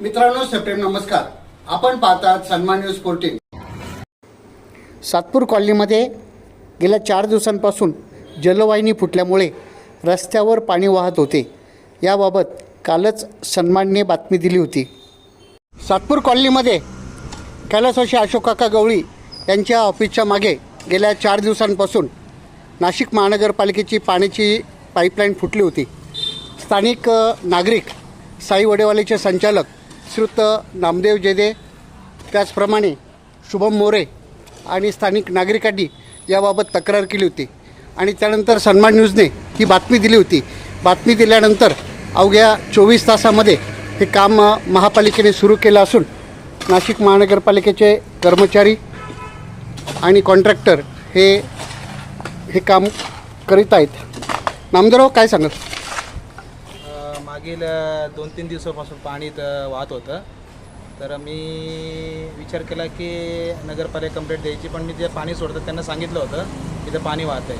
मित्रांनो सप्रेम नमस्कार. आपण पाहतात सन्मान न्यूज फोर्टीन. सातपूर कॉलनीमध्ये गेल्या चार दिवसांपासून जलवाहिनी फुटल्यामुळे रस्त्यावर पाणी वाहत होते. याबाबत कालच सन्मानने बातमी दिली होती. सातपूर कॉलनीमध्ये कैलासवासी अशोकाका गवळी यांच्या ऑफिसच्या मागे गेल्या चार दिवसांपासून नाशिक महानगरपालिकेची पाण्याची पाईपलाईन फुटली होती. स्थानिक नागरिक साई वडेवालेचे संचालक श्रुत नामदेव जेदे त्याचप्रमाणे शुभम मोरे आणि स्थानिक नागरिकांनी याबाबत तक्रार केली होती. आणि त्यानंतर सन्मान न्यूजने ही बातमी दिली होती. बातमी दिल्यानंतर अवघ्या चोवीस तासामध्ये हे काम महापालिकेने सुरू केलं असून नाशिक महानगरपालिकेचे कर्मचारी आणि कॉन्ट्रॅक्टर हे हे काम करीत आहेत. नामदेवराव काय सांगत मागील दोन तीन दिवसापासून पाणी इथं वाहत होतं. तर मी विचार केला की नगरपालिका कंप्लेंट द्यायची पण मी जे पाणी सोडतं त्यांना सांगितलं होतं इथं पाणी वाहत आहे.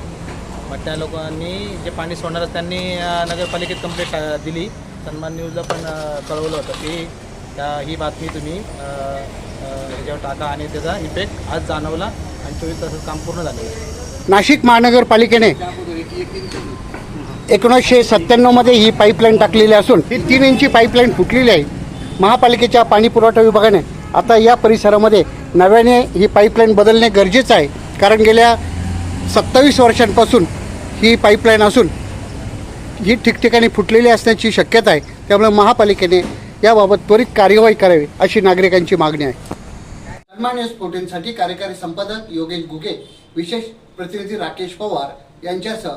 मग त्या लोकांनी जे पाणी सोडणार त्यांनी नगरपालिकेत कंप्लेंट दिली. सन्मान न्यूजला पण कळवलं होतं की त्या ही बातमी तुम्ही ह्याच्यावर टाका आणि त्याचा इफेक्ट आज जाणवला आणि चोवीस तासात काम पूर्ण झालेलं नाशिक महानगरपालिकेने एकोणीसशे सत्त्याण्णवमध्ये ही पाईपलाईन टाकलेली असून ही तीन इंची पाईपलाईन फुटलेली आहे. महापालिकेच्या पाणी पुरवठा विभागाने आता या परिसरामध्ये नव्याने ही पाईपलाईन बदलणे गरजेचं आहे. कारण गेल्या सत्तावीस वर्षांपासून ही पाईपलाईन असून ही ठिकठिकाणी फुटलेली असण्याची शक्यता आहे. त्यामुळे महापालिकेने याबाबत त्वरित कार्यवाही करावी अशी नागरिकांची मागणी आहे. सन्मान न्यूज फोर्टीनसाठी कार्यकारी संपादक योगेश गुगे विशेष प्रतिनिधी राकेश पवार यांच्यासह